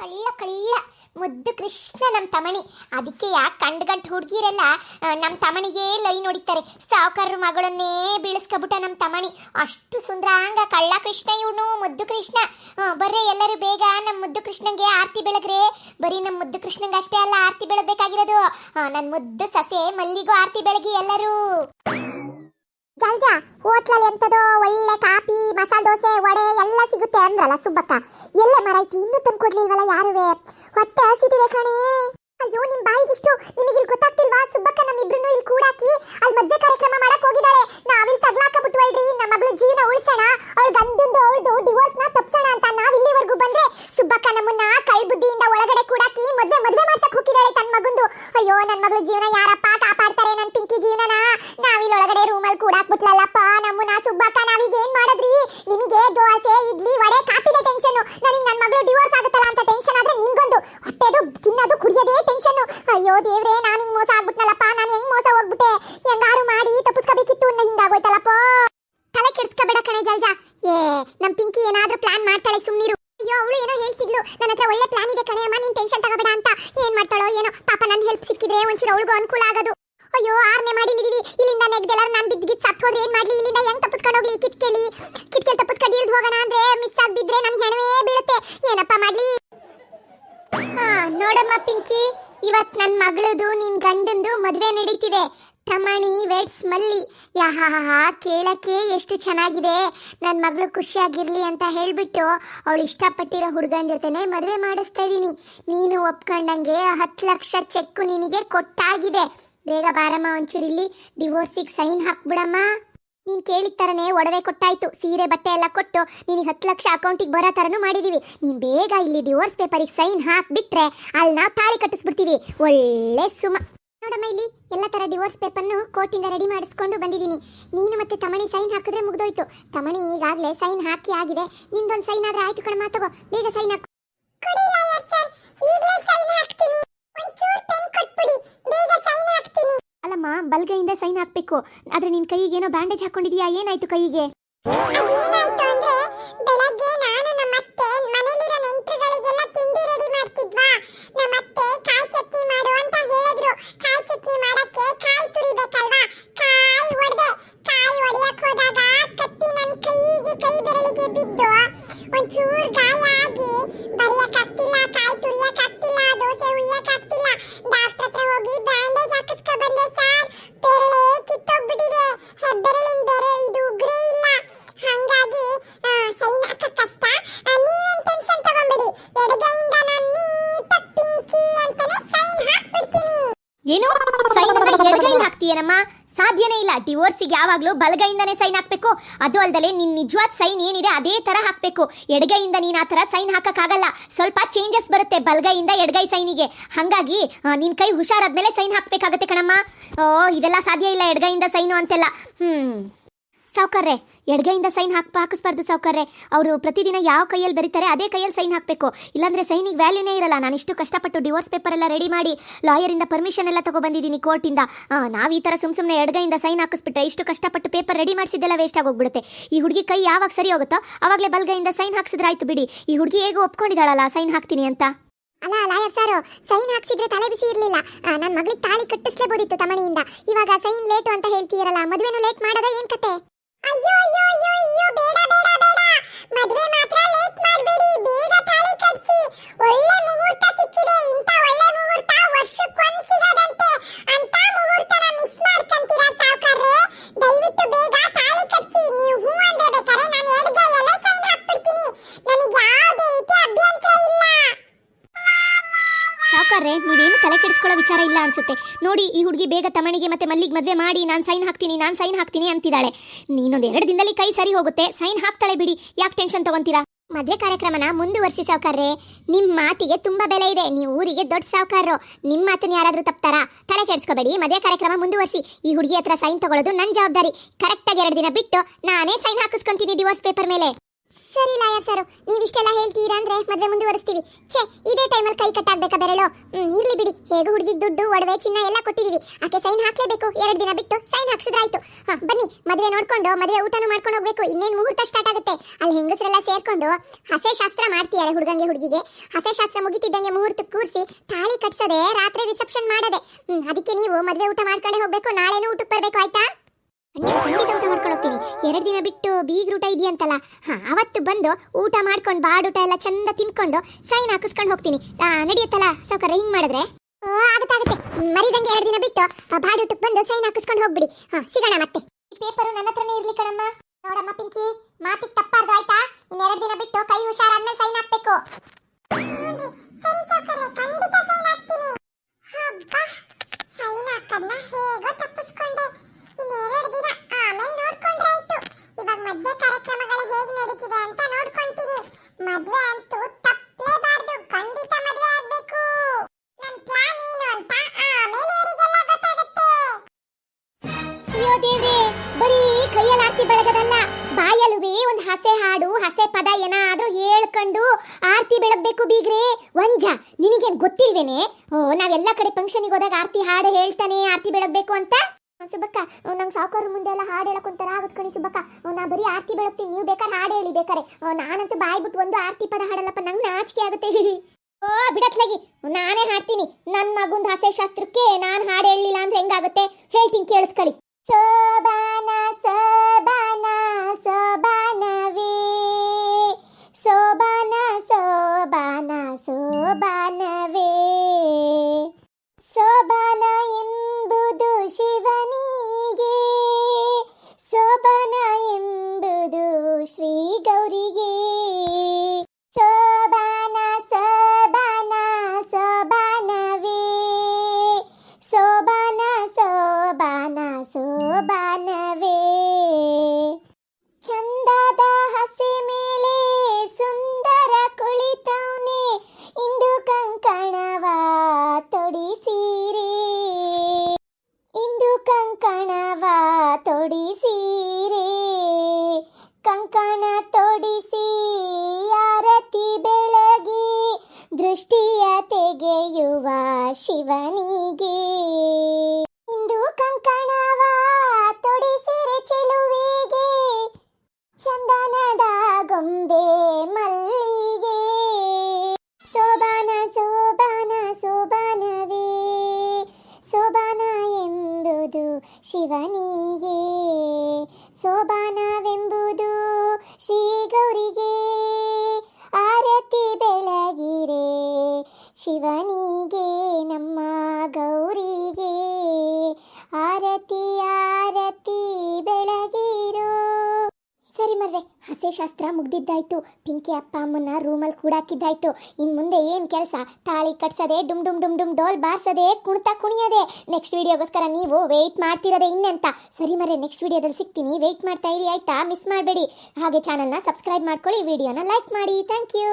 ಕಳ್ಳ ಕಳ್ಳ ಮುದ್ದು ಕೃಷ್ಣ ನಮ್ಮ ತಮಣಿ. ಅದಕ್ಕೆ ಯಾಕೆ ಕಂಡು ಗಂಟು ಹುಡುಗಿರೆಲ್ಲ ನಮ್ಮ ತಮಣಿಗೆ ಲೈನ್ ಹೊಡಿತಾರೆ ಸಾವುಕಾರರ ಮಗಳನ್ನೇ ಬೀಳಿಸ್ಕೊಬಿಟ್ಟ ನಮ್ಮ ತಮಣಿ. ಅಷ್ಟು ಸುಂದರ ಸುಂದರಾಂಗ ಕಳ್ಳ ಕೃಷ್ಣ ಇವನು, ಮುದ್ದು ಕೃಷ್ಣ. ಬರ್ರಿ ಎಲ್ಲರೂ ಬೇಗ ನಮ್ಮ ಮುದ್ದು ಕೃಷ್ಣಂಗೆ ಆರತಿ ಬೆಳಗ್ರೆ. ಬರೀ ನಮ್ಮ ಮುದ್ದು ಕೃಷ್ಣಂಗೆ ಅಷ್ಟೇ ಅಲ್ಲ, ಆರತಿ ಬೆಳಗ್ಬೇಕಾಗಿರೋದು. ನನ್ನ ಮುದ್ದು ಸಸೆ ಮಲ್ಲಿಗೂ ಆರತಿ ಬೆಳಗಿ ಎಲ್ಲರೂ. ಜಲ್ಜ ಹೋಟ್ಲಲ್ಲಿ ಎಂತದೋ ಒಳ್ಳೆ ಕಾಫಿ, ಮಸಾಲಾ ದೋಸೆ, ವಡೆ ಎಲ್ಲ ಸಿಗುತ್ತೆ ಅಂದ್ರಲ್ಲ ಸುಬ್ಬಕ್ಕ. ಎಲ್ಲೇ ಮರೈತಿ ಇನ್ನೂ ತಂದು ಕೊಡ್ಲಿಲ್ವಲ್ಲ ಯಾರುವೆ? ಹೊಟ್ಟೆ ಹಸಿದಿದೆ ಕಣೆ. ಅಯ್ಯೋ, ನಿಮ್ ಬಾಯಿಗಿಷ್ಟು ನಿಮಗೆ ಇಲ್ಲಿ ಗೊತ್ತಾಗ್ತಿಲ್ವಾ? ಸುಬ್ಬಕ್ಕ ನಮ್ಮಿಬ್ರನ್ನು ಇಲ್ಲಿ ಕೂಡಾಕಿ ಅಲ್ಲಿ ಮದ್ವೆ ಕಾರ್ಯಕ್ರಮ ಮಾಡಕ್ ಹೋಗಿದ್ದಾಳೆ ನಾವಿಲ್ಲಿ ತಗ್ಲಾಕ ಬಿಟ್ವಲ್ರಿ ನಮ್ಮ ಮಗಳು ಜೀವನ ಉಳಿಸೋಣ. ಅವಳ ಗಂಡಂದು ಅವಳದು ಡಿವೋರ್ಸ್ನ ತಪ್ಸೋಣ ಅಂತ ನಾವ್ ಇಲ್ಲಿವರೆಗೂ ಬಂದ್ರೆ ಸುಬ್ಬಕ್ಕ ನಮ್ಮನ್ನ ಕೈ ಬುದ್ಧಿಯಿಂದ ಒಳಗಡೆ ಕೂಡಾಕಿ ಮದ್ವೆ ಮದ್ವೆ ಮಾಡ್ಸಕ್ ಹೋಗಿದ್ದಾಳೆ ತನ್ನ ಮಗಂದು. ಅಯ್ಯೋ ನನ್ನ ಮಗಳ ಜೀವನ ಯಾರಪ್ಪ ಕಾಪಾಡ್ತಾರೆ ನನ್ನ ಪಿಂಕಿ ಜೀವನನ ನಾವಿಲ್ಲಿ ಒಳಗಡೆ ರೂಮಲ್ಲಿ ಕೂಡಾಕ್ಬಿಟ್ಲಲ್ಲಪ್ಪ ನಮ್ಮನ್ನ ಸುಬ್ಬಕ್ಕ ನಾವೀಗ ಏನ್ ಮಾಡಿದ್ರಿ ನಿಮಗೆ ದೋಸೆ ಇಡ್ಲಿ ವಡೆ ಕಾಪಿದೆ ಟೆನ್ಷನ್ ನನಗೆ ನನ್ನ ಮಗಳು ಡಿವೋರ್ಸ್ ಆಗುತ್ತಲ್ಲ ಅಂತ ಟೆನ್ಷನ್ ಆದ್ರೆ ನಿಮ್ಗೊಂದು ತಿನ್ನೋದು ಕುಡಿಯೋದೇ ಟೆನ್ಷನ್ ಅಯ್ಯೋ ದೇವ್ರೆ, ನಾನು ಹಿಂಗ್ ಮೋಸ ಆಗ್ಬಿಟ್ನಲ್ಲಪ್ಪ, ನಾನು ಹೆಂಗ್ ಮೋಸ ಹೋಗ್ಬಿಟ್ಟೆ? ಹೆಂಗಾರು ಮಾಡಿ ತಪ್ಪಿಸ್ಕೋಬೇಕಿತ್ತು ಅನ್ನ ಹಿಂಗಾಗೋಯ್ತಲ್ಲಪ್ಪ ತಲೆ ಕೆಡ್ಸ್ಕೋಬೇಡ ಕಣೆ ಜಲ್ಜ. ಏ, ನಮ್ ಪಿಂಕಿ ಏನಾದ್ರೂ ಪ್ಲಾನ್ ಮಾಡ್ತಾಳೆ ಸುಮ್ನಿರು. ಅಯ್ಯೋ, ಅವಳು ಏನೋ ಹೇಳ್ತಿದ್ಲು. ನನ್ನ ಹತ್ರ ಒಳ್ಳೆ ಪ್ಲಾನ್ ಇದೆ ಕಣೆ ಅಮ್ಮ, ನೀನ್ ಟೆನ್ಷನ್ ತಗೋಬೇಡ ಅಂತ. ಏನ್ ಮಾಡ್ತಾಳೋ ಏನೋ. ಪಾಪ ನನ್ ಹೆಲ್ಪ್ ಸಿಕ್ಕಿದ್ರೆ ಒಂಚೂರು ಅವಳಿಗೂ ಅನುಕೂಲ ಆಗೋದು. ಅಯ್ಯೋ, ಆರ್ನೆ ಮಾಡಿ ಇಲ್ಲಿದೀವಿ ಇಲ್ಲಿಂದ ನೆಗ್ದೆಲ್ಲರೂ ನಾನು ಗಿತ್ ಸತ್ತು ಹೋದ್ರೆ ಏನ್ ಮಾಡ್ಲಿ? ಇಲ್ಲಿಂದ ಹೆಂಗ್ ತಪ್ಪಿಸ್ಕೊಂಡು ಹೋಗ್ಲಿ ಕಿಟ್ಕೆಲಿ? ಕಿಟ್ಕೆ ತಪ್ಪಿಸ್ಕೊಂಡು ಇಳ್ದು ಹೋಗೋಣ ಅಂದ್ರೆ ಮಿಸ್ ಆಗ್ಬಿದ್ರೆ ನನ್ ಹೆಣವೇ ಬೀಳುತ್ತೆ. ಏನಪ್ಪ ಮಾಡ್ಲಿ? ಹಾ, ನೋಡಮ್ಮ ಪಿಂಕಿ. ಇವತ್ ನನ್ ಮಗಳದು ನಿನ್ ಗಂಡಂದು ಮದ್ವೆ ನಡೀತಿದೆ. ತಮಣಿ ವೆಟ್ಸ್ ಮಲ್ಲಿ ಯಾಹಾ ಕೇಳಕ್ಕೆ ಎಷ್ಟು ಚೆನ್ನಾಗಿದೆ. ನನ್ನ ಮಗಳು ಖುಷಿಯಾಗಿರ್ಲಿ ಅಂತ ಹೇಳ್ಬಿಟ್ಟು ಅವಳು ಇಷ್ಟಪಟ್ಟಿರೋ ಹುಡುಗನ ಜೊತೆನೆ ಮದುವೆ ಮಾಡಿಸ್ತಾ ಇದ್ದೀನಿ ನೀನು ಒಪ್ಕೊಂಡಂಗೆ ಹತ್ತು ಲಕ್ಷ ಚೆಕ್ಕು ನಿನಗೆ ಕೊಟ್ಟಾಗಿದೆ. ಬೇಗ ಬಾರಮ್ಮ ಒಂಚೂರು ಇಲ್ಲಿ. ಡಿವೋರ್ಸಿಗೆ ಸೈನ್ ಹಾಕ್ಬಿಡಮ್ಮ. ನೀನು ಕೇಳಿದ ಥರನೇ ಒಡವೆ ಕೊಟ್ಟಾಯ್ತು. ಸೀರೆ, ಬಟ್ಟೆ ಎಲ್ಲ ಕೊಟ್ಟು ನೀನ್ ಹತ್ತು ಲಕ್ಷ ಅಕೌಂಟಿಗೆ ಬರೋ ಥರನೂ ಮಾಡಿದೀವಿ. ನೀನ್ ಬೇಗ ಇಲ್ಲಿ ಡಿವೋರ್ಸ್ ಪೇಪರಿಗೆ ಸೈನ್ ಹಾಕ್ಬಿಟ್ರೆ ಅಲ್ಲಿ ನಾವು ತಾಳಿ ಕಟ್ಟಿಸ್ಬಿಡ್ತೀವಿ. ಒಳ್ಳೆ ಸುಮ. ನೋಡಮ್ಮ ಇಲ್ಲಿ ಎಲ್ಲ ತರ ಡಿವೋರ್ಸ್ ಪೇಪರ್ನು ಕೋರ್ಟಿಂದ ರೆಡಿ ಮಾಡಿಸ್ಕೊಂಡು ಬಂದಿದ್ದೀನಿ. ನೀನು ಮತ್ತೆ ತಮಣಿ ಸೈನ್ ಹಾಕಿದ್ರೆ ಮುಗ್ದೋಯ್ತು. ತಮಣಿ ಈಗಾಗಲೇ ಸೈನ್ ಹಾಕಿ ಆಗಿದೆ. ನಿಂದೊಂದು ಸೈನ್ ಆದ್ರೆ ಆಯ್ತು ಕಣಮ್ಮ, ತಗೋ. ಬೇಗ ಸೈನ್ ಹಾಕು. ಅಲ್ಲಮ್ಮ ಬಲ್ಗೈಯಿಂದ ಸೈನ್ ಹಾಕ್ಬೇಕು. ಆದ್ರೆ ನಿನ್ ಕೈಗೆ ಏನೋ ಬ್ಯಾಂಡೇಜ್ ಹಾಕೊಂಡಿದ್ಯಾ? ಏನಾಯ್ತು ಕೈಗೆ? ಒಂಚೂರು ಅಂದ್ರೆ ಹಾಕ್ತೀಯನಮ್ಮ ಸಾಧ್ಯನೇ ಇಲ್ಲ. ಡಿವೋರ್ಸಿಗೆ ಯಾವಾಗಲೂ ಬಲಗೈಯಿಂದನೇ ಸೈನ್ ಹಾಕಬೇಕು. ಅದು ಅಲ್ಲದೆ ನಿನ್ನ ನಿಜವಾದ ಸೈನ್ ಏನಿದೆ ಅದೇ ಥರ ಹಾಕಬೇಕು. ಎಡಗೈಯಿಂದ ನೀನು ಆ ಥರ ಸೈನ್ ಹಾಕೋಕ್ಕಾಗಲ್ಲ. ಸ್ವಲ್ಪ ಚೇಂಜಸ್ ಬರುತ್ತೆ ಬಲಗೈಯಿಂದ ಎಡಗೈ ಸೈನಿಗೆ. ಹಾಗಾಗಿ ನಿನ್ನ ಕೈ ಹುಷಾರಾದ್ಮೇಲೆ ಸೈನ್ ಹಾಕಬೇಕಾಗತ್ತೆ ಕಣಮ್ಮ. ಓ, ಇದೆಲ್ಲ ಸಾಧ್ಯ ಇಲ್ಲ ಎಡಗೈಯಿಂದ ಸೈನು ಅಂತೆಲ್ಲ. ಹ್ಞೂ ಸಾವ್ಕಾರ್ರೆ, ಎಡಗೈಯಿಂದ ಸೈನ್ ಹಾಕ್ ಹಾಕಿಸ್ಬಾರ್ದು ಸಾವುಕಾರ್ರೆ. ಅವರು ಪ್ರತಿದಿನ ಯಾವ ಕೈಯಲ್ಲಿ ಬರೀತಾರೆ ಅದೇ ಕೈಯಲ್ಲಿ ಸೈನ್ ಹಾಕಬೇಕು. ಇಲ್ಲಾಂದ್ರೆ ಸೈನಿಗೆ ವ್ಯಾಲ್ಯೂನೇ ಇರಲ್ಲ. ನಾನು ಇಷ್ಟು ಕಷ್ಟಪಟ್ಟು ಡಿವೋರ್ಸ್ ಪೇಪರ್ ಎಲ್ಲ ರೆಡಿ ಮಾಡಿ ಲಾಯರಿಂದ ಪರ್ಮಿಷನ್ ಎಲ್ಲ ತಗೊಬಂದಿದ್ದೀನಿ ಕೋರ್ಟಿಂದ. ನಾವು ಈ ಥರ ಸುಮ್ ಸುಮ್ಮನೆ ಎಡಗೈಯಿಂದ ಸೈನ್ ಹಾಕಿಸ್ಬಿಟ್ರೆ ಇಷ್ಟು ಕಷ್ಟಪಟ್ಟು ಪೇಪರ್ ರೆಡಿ ಮಾಡಿಸಿದ್ದೆಲ್ಲ ವೇಸ್ಟ್ ಆಗೋಗ್ಬಿಡುತ್ತೆ. ಈ ಹುಡುಗಿ ಕೈ ಯಾವಾಗ ಸರಿ ಹೋಗುತ್ತೋ ಆವಾಗಲೇ ಬಲ್ಗೈಯಿಂದ ಸೈನ್ ಹಾಕ್ಸಿದ್ರೆ ಆಯ್ತು ಬಿಡಿ. ಈ ಹುಡುಗಿ ಹೇಗೂ ಒಪ್ಕೊಂಡಿದ್ದಾಳಲ್ಲ ಸೈನ್ ಹಾಕ್ತೀನಿ ಅಂತ? ಅಲ್ಲ, ಲಾಯರ್ ಸರ್, ಸೈನ್ ಹಾಕ್ಸಿದ್ರೆ ತಲೆ ಬಿಸಿ ಇರಲಿಲ್ಲ. ನನ್ನ ಮಗಳಿಗೆ ತಾಳಿ ಕಟ್ಟಿಸ್ಲೇಬೋದಿತ್ತು ತಮಣಿಯಿಂದ ಇವಾಗ ಸೈನ್ ಲೇಟು ಅಂತ ಹೇಳ್ತೀರಲ್ಲ, ಮದುವೆನೂ ಲೇಟ್ ಮಾಡೋದ ಏನ್ ಕತೆ? ಅಯ್ಯೋ ಅಯ್ಯೋ ಅಯ್ಯೋ ಅಯ್ಯೋ, ಬೇಡ ಬೇಡ ಬೇಡ. ಮದುವೆ ಮಾತ್ರ ಲೇಟ್ ಮಾಡಬೇಡಿ. ಬೇಗ ತಾಳಿ ಒಳ್ಳೆ ಮುಹೂರ್ತ ಸಿಕ್ಕಿದೆ. ಇಂತ ಒಳ್ಳೆ ಮುಹೂರ್ತ ವರ್ಷಕ್ಕೊಂದು ಸಿಗದಂತೆ. ಅಂತ ಮುಹೂರ್ತನ ಮಿಸ್ ಮಾಡ್ಕಂತೀರಾ ಸಾವುಕಾರ್ರೆ? ದಯವಿಟ್ಟು ಬೇಗ ಕೆಡಿಸ್ಕೊಳ್ಳೋ ವಿಚಾರ ಇಲ್ಲ ಅನ್ಸುತ್ತೆ. ನೋಡಿ, ಈ ಹುಡುಗಿ ಬೇಗ ತಮಣಿಗೆ ಮತ್ತೆ ಮಲ್ಲಿಗೆ ಮದುವೆ ಮಾಡಿ, ನಾನು ಸೈನ್ ಹಾಕ್ತೀನಿ, ನಾನು ಸೈನ್ ಹಾಕ್ತೀನಿ ಅಂತಿದ್ದಾಳೆ ನೀನೊಂದು ಎರಡು ದಿನದಲ್ಲಿ ಕೈ ಸರಿ ಹೋಗುತ್ತೆ. ಸೈನ್ ಹಾಕ್ತಾಳೆ ಬಿಡಿ. ಯಾಕೆ ಟೆನ್ಷನ್ ತಗೊಂತೀರಾ? ಮದುವೆ ಕಾರ್ಯಕ್ರಮನ ಮುಂದುವರಿಸಿ ಸಾವುಕಾರ್ರೆ. ನಿಮ್ಮ ಮಾತಿಗೆ ತುಂಬಾ ಬೆಲೆ ಇದೆ. ನೀವು ಊರಿಗೆ ದೊಡ್ಡ ಸಾವುಕಾರರು. ನಿಮ್ಮ ಮಾತನ್ನು ಯಾರಾದರೂ ತಪ್ತಾರಾ? ತಲೆ ಕೆಡಿಸ್ಕೋಬೇಡಿ. ಮದುವೆ ಕಾರ್ಯಕ್ರಮ ಮುಂದುವರಿಸಿ. ಈ ಹುಡುಗಿ ಹತ್ರ ಸೈನ್ ತಗೊಳ್ಳೋದು ನನ್ನ ಜವಾಬ್ದಾರಿ. ಕರೆಕ್ಟಾಗಿ ಎರಡು ದಿನ ಬಿಟ್ಟು ನಾನೇ ಸೈನ್ ಹಾಕಿಸ್ಕೊಂತೀನಿ ಡಿವೋರ್ಸ್ ಪೇಪರ್ ಮೇಲೆ. ಸರಿ ಲಾಯ ಸರ್ ನೀವಿಷ್ಟೆಲ್ಲ ಹೇಳ್ತೀರಾ ಅಂದ್ರೆ ಮದ್ವೆ ಮುಂದುವರಿಸ್ತೀವಿ. ಛೇ, ಇದೇ ಟೈಮಲ್ಲಿ ಕೈ ಕಟ್ಟಾಗ್ಬೇಕಾ ಬೆರಳು? ಹ್ಮ್, ಇರ್ಲಿ ಬಿಡಿ. ಹೇಗೂ ಹುಡುಗಿಗೆ ದುಡ್ಡು, ಒಡವೆ, ಚಿನ್ನ ಎಲ್ಲ ಕೊಟ್ಟಿದೀವಿ. ಆಕೆ ಸೈನ್ ಹಾಕ್ಲೇಬೇಕು. ಎರಡು ದಿನ ಬಿಟ್ಟು ಸೈನ್ ಹಾಕ್ಸಿದ್ರಾಯ್ತು. ಹಾ, ಬನ್ನಿ, ಮದ್ವೆ ನೋಡ್ಕೊಂಡು, ಮದ್ವೆ ಊಟನೂ ಮಾಡ್ಕೊಂಡು ಹೋಗ್ಬೇಕು. ಇನ್ನೇನು ಮುಹೂರ್ತ ಸ್ಟಾರ್ಟ್ ಆಗುತ್ತೆ. ಅಲ್ಲಿ ಹೆಂಗಸರೆಲ್ಲ ಸೇರ್ಕೊಂಡು ಹಸೆ ಶಾಸ್ತ್ರ ಮಾಡ್ತೀಯಾರೆ ಹುಡುಗಂಗೆ, ಹುಡುಗಿಗೆ? ಹಸೆ ಶಾಸ್ತ್ರ ಮುಗಿತಿದ್ದಂಗೆ ಮುಹೂರ್ತ ಕೂರಿಸಿ ತಾಳಿ ಕಟ್ಸದೆ, ರಾತ್ರಿ ರಿಸೆಪ್ಷನ್ ಮಾಡದೆ. ಹ್ಮ್, ಅದಕ್ಕೆ ನೀವು ಮದ್ವೆ ಊಟ ಮಾಡ್ಕೊಂಡೇ ಹೋಗ್ಬೇಕು. ನಾಳೆನೂ ಊಟಕ್ಕೆ ಬರಬೇಕು, ಆಯ್ತಾ? ಖಂಡಿತ ಖಂಡಿತ ಊಟ ಎರಡು ದಿನ ಬಿಟ್ಟು ಬೀಗ್ ಊಟ ಇದೆಯಂತಲ್ಲ. ಹಾ ಅವತ್ತು ಬಂದು ಊಟ ಮಾಡ್ಕೊಂಡು ಬಾಡೂಟ ಎಲ್ಲ ಚಂದ ತಿನ್ಕೊಂಡು ಸೈನ್ ಹಾಕಿಸ್ಕೊಂಡು ಹೋಗ್ತೀನಿ. ನಡೆಯುತ್ತಲ್ಲ? ಸೌಕರ್ಯ ಹಿಂಗ್ ಮಾಡಿದ್ರೆ? ಓ, ಆಗುತ್ತೆ ಆಗುತ್ತೆ ಮರಿದಂಗೆ ಎರಡು ದಿನ ಬಿಟ್ಟು ಬಾಡೂಟಕ್ಕೆ ಬಂದು ಸೈನ್ ಹಾಕಿಸ್ಕೊಂಡು ಹೋಗ್ಬಿಡಿ. ಹಾ ಸಿಗೋಣ ಮತ್ತೆ. ಪೇಪರು ನನ್ನ ಹತ್ರನೇ ಇರ್ಲಿ ಕಣಮ್ಮ. ನೋಡಮ್ಮ ಪಿಂಕಿ ಮಾತಿಗೆ ಮದ್ವೆ ಅಂತೂ ತಪ್ಪಲೇಬಾರ್ದು ಖಂಡಿತ ಮದ್ವೆ ಆಗ್ಬೇಕು. ನನ್ ಪ್ಲಾನ್ ಏನು ಅಂತ? ಆಮೇಲೆ ಅವರಿಗೆಲ್ಲ ಗೊತ್ತಾಗುತ್ತೆ. ಅಯ್ಯೋ ದೇವ್ರೆ, ಬರೀ ಕೈಯಲ್ಲಿ ಆರ್ತಿ ಬೆಳಗದಲ್ಲ. ಬಾಯಲ್ಲುವೆ ಒಂದು ಹಸೆ ಹಾಡು, ಹಸೆ ಪದ ಏನಾದ್ರೂ ಹೇಳ್ಕೊಂಡು ಆರ್ತಿ ಬೆಳಗ್ಬೇಕು ಬೀಗ್ರೆ. ವಂಜ, ನಿನಗೇನ್ ಗೊತ್ತಿಲ್ವೇನೆ? ಓ, ನಾವೆಲ್ಲ ಕಡೆ ಫಂಕ್ಷನಿಗೆ ಹೋದಾಗ ಆರ್ತಿ ಹಾಡು ಹೇಳ್ತಾನೆ, ಆರ್ತಿ ಬೆಳಗ್ಬೇಕು ಅಂತ? ಸುಬ್ಬಕ್ಕ ನಮ್ಮ ಸಾವುಕಾರ ಮುಂದೆ ಎಲ್ಲ ಹಾಡು ಹೇಳಕೊಂತಾರ ಆಗುತ್ತೆ ಕಣಿ ಸುಬ್ಬಕ್ಕ. ನಾ ಬರೀ ಆರ್ತಿ ಬೆಳಗ್ತೀನಿ, ನೀವು ಬೇಕಾದ್ರೆ ಹಾಡು ಹೇಳಿ, ಬೇಕಾರೆ. ನಾನಂತೂ ಬಾಯ್ ಬಿಟ್ಟು ಒಂದು ಆರ್ತಿ ಪದ ಹಾಡಲ್ಲಪ್ಪ, ನಂಗೆ ನಾಚಿಕೆ ಆಗುತ್ತೆ. ಓ ಬಿಡತ್ಲಾಗಿ ನಾನೇ ಹಾಡ್ತೀನಿ. ನನ್ನ ಮಗುಂದು ಹಸೆ ಶಾಸ್ತ್ರಕ್ಕೆ ನಾನು ಹಾಡು ಹೇಳಲಿಲ್ಲ ಅಂದ್ರೆ ಹೆಂಗಾಗುತ್ತೆ? ಹೇಳ್ತೀನಿ, ಕೇಳಿಸ್ಕೊಳ್ಳಿ. ಸೋಬಾನ ಸೋಬಾನ. ತೆಗೆಯುವ ಶಿವನಿಗೆ. ಇಂದು ಕಂಕಣವ ತೊಡಿಸಿರೆ ಚೆಲುವಿಗೆ. ಚಂದನದ ಗೊಂಬೆ ಮಲ್ಲಿಗೆ. ಸೋಬಾನ ಸೋಬಾನ, ಸೋಬಾನವೇ. ಸೋಬಾನ ಎಂಬುದು ಶಿವನಿಗೆ. ಶಿವನಿಗೆ, ನಮ್ಮ ಗೌರಿಗೆ ಆರತಿ ಆರತಿ ಬೆಳಗಿರು. ಸರಿ ಮರ್ರೆ ಹಸೆ ಶಾಸ್ತ್ರ ಮುಗ್ದಿದ್ದಾಯ್ತು. ಪಿಂಕಿ ಅಪ್ಪ ಅಮ್ಮನ ರೂಮಲ್ಲಿ ಕೂಡಾಕಿದ್ದಾಯ್ತು. ಇನ್ ಮುಂದೆ ಏನ್ ಕೆಲಸ? ತಾಳಿ ಕಟ್ಸದೆ, ಡುಮ್ ಡುಮ್ ಡುಮ್ ಡುಮ್ ಡೋಲ್ ಬಾರ್ಸದೆ, ಕುಣಿತ ಕುಣಿಯದೆ. ನೆಕ್ಸ್ಟ್ ವಿಡಿಯೋಗೋಸ್ಕರ ನೀವು ವೆಯ್ಟ್ ಮಾಡ್ತಿರೋದೆ ಇನ್ನೆಂತ? ಸರಿ ಮರ್ರೆ ನೆಕ್ಸ್ಟ್ ವಿಡಿಯೋದಲ್ಲಿ ಸಿಗ್ತೀನಿ. ವೆಯ್ಟ್ ಮಾಡ್ತಾ ಇರಿ, ಆಯ್ತಾ? ಮಿಸ್ ಮಾಡಬೇಡಿ. ಹಾಗೆ ಚಾನಲ್ನ ಸಬ್ಸ್ಕ್ರೈಬ್ ಮಾಡ್ಕೊಳ್ಳಿ ವಿಡಿಯೋನ ಲೈಕ್ ಮಾಡಿ. Thank you